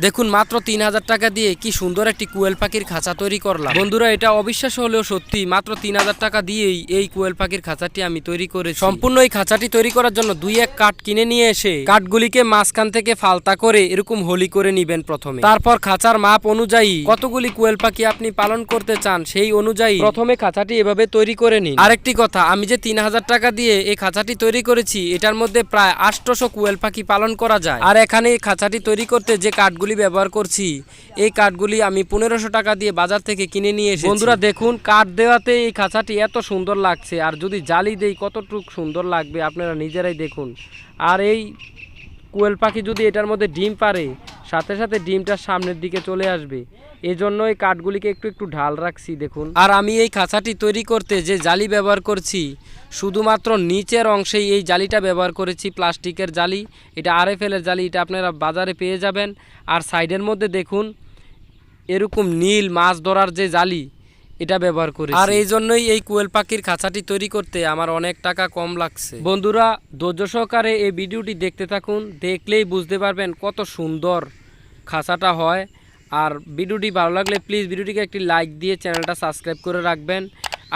দেখুন, মাত্র তিন হাজার টাকা দিয়ে কি সুন্দর একটি কুয়েল পাখির খাঁচা তৈরি করলাম। বন্ধুরা, এটা অবিশ্বাস হলেও সত্যি, মাত্র তিন হাজার টাকা দিয়েই এই কুয়েল পাখির খাঁচাটি আমি তৈরি করেছি। সম্পূর্ণ এই খাঁচাটি তৈরি করার জন্য দুই এক কাঠ কিনে নিয়ে এসে কাঠগুলিকে মাঝখান থেকে ফালতা করে এরকম হোলি করে নিবেন প্রথমে। তারপর খাঁচার মাপ অনুযায়ী কতগুলি কুয়েল পাখি আপনি পালন করতে চান সেই অনুযায়ী প্রথমে খাঁচাটি এভাবে তৈরি করে নিন। আরেকটি কথা, আমি যে তিন হাজার টাকা দিয়ে এই খাঁচাটি তৈরি করেছি, এটার মধ্যে প্রায় আটশোশো কুয়েল পাখি পালন করা যায়। আর এখানে এই খাঁচাটি তৈরি করতে যে কাঠগুলি ব্যবহার করছি। এই কাঠগুলি আমি পনেরোশো টাকা দিয়ে বাজার থেকে কিনে নিয়ে এসে বন্ধুরা, দেখুন, কাঠ দেওয়াতে এই খাঁচাটি এত সুন্দর লাগছে, আর যদি জালি দেই কতটুক সুন্দর লাগবে আপনারা নিজেরাই দেখুন। আর এই কোয়েল পাখি যদি এটার মধ্যে ডিম পারে সাথে সাথে ডিমটা সামনের দিকে চলে আসবে। এই জন্য এই কাঠগুলিকে একটু একটু ঢাল রাখছি দেখুন। আর আমি এই খাঁচাটি তৈরি করতে যে জালি ব্যবহার করছি শুধুমাত্র নিচের অংশেই এই জালিটা ব্যবহার করেছি প্লাস্টিকের জালি। এটা আরএফএলের জালি এটা আপনারা বাজারে পেয়ে যাবেন। আর সাইডের মধ্যে দেখুন এরকম নীল মাছ ধরার যে জালি এটা ব্যবহার করি আর এই জন্যই এই কোয়েল পাখির খাঁচাটি তৈরি করতে আমার অনেক টাকা কম লাগছে। বন্ধুরা ধৈর্য সহকারে এই ভিডিওটি দেখতে থাকুন দেখলেই বুঝতে পারবেন কত সুন্দর। খাঁচাটা হয়। আর ভিডিওটি ভালো লাগলে প্লিজ ভিডিওটিকে একটি লাইক দিয়ে চ্যানেলটা সাবস্ক্রাইব করে রাখবেন।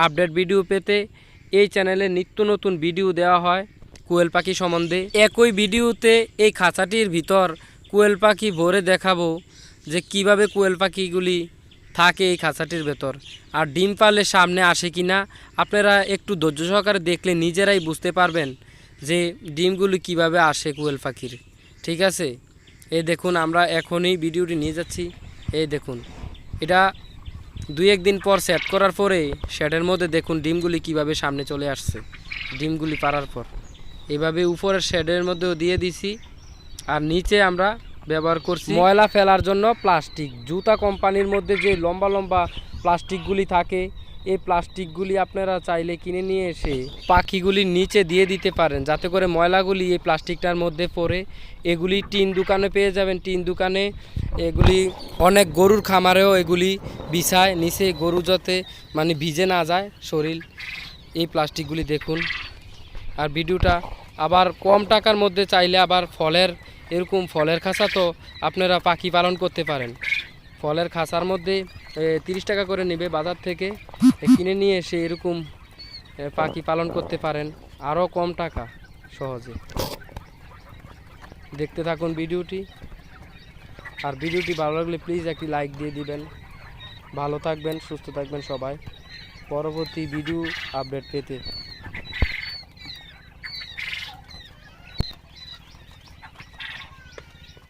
আপডেট ভিডিও পেতে এই চ্যানেলে নিত্য নতুন ভিডিও দেওয়া হয় কোয়েল পাখি সম্বন্ধে। একই ভিডিওতে এই খাঁচাটির ভিতর কোয়েল পাখি ভরে দেখাবো যে কীভাবে কোয়েল পাখিগুলি থাকে এই খাঁচাটির ভেতর। আর ডিম পারলে সামনে আসে কি না আপনারা একটু ধৈর্য সহকারে দেখলে নিজেরাই বুঝতে পারবেন যে ডিমগুলি কীভাবে আসে কোয়েল পাখির। ঠিক আছে? এই দেখুন, আমরা এখনই ভিডিওটি নিয়ে যাচ্ছি। এই দেখুন, এটা দুই একদিন পর সেট করার পরে শেডের মধ্যে দেখুন ডিমগুলি কীভাবে সামনে চলে আসছে। ডিমগুলি পারার পর। এভাবে উপরের শেডের মধ্যেও দিয়ে দিছি। আর নিচে আমরা ব্যবহার করছি ময়লা ফেলার জন্য প্লাস্টিক জুতা কোম্পানির মধ্যে যে লম্বা লম্বা প্লাস্টিকগুলি থাকে এই প্লাস্টিকগুলি আপনারা চাইলে কিনে নিয়ে এসে পাখিগুলির নিচে দিয়ে দিতে পারেন, যাতে করে ময়লাগুলি এই প্লাস্টিকটার মধ্যে পড়ে। এগুলি টিন দোকানে পেয়ে যাবেন। টিন দোকানে এগুলি অনেক গরুর খামারেও এগুলি বিছায়, নিচে গরু যাতে মানে ভিজে না যায় শরীর। এই প্লাস্টিকগুলি দেখুন। আর ভিডিওটা আবার কম টাকার মধ্যে চাইলে আবার ফলের, এরকম ফলের খাঁচা তো আপনারা পাখি পালন করতে পারেন। ফলের খাঁচার মধ্যে তিরিশ টাকা করে নেবে বাজার থেকে। কিনে নিয়ে এসে এরকম পাখি পালন করতে পারেন। আরও কম টাকা সহজে। দেখতে থাকুন ভিডিওটি। আর ভিডিওটি ভালো লাগলে প্লিজ একটি লাইক দিয়ে দিবেন। ভালো থাকবেন, সুস্থ থাকবেন সবাই। পরবর্তী ভিডিও আপডেট পেতে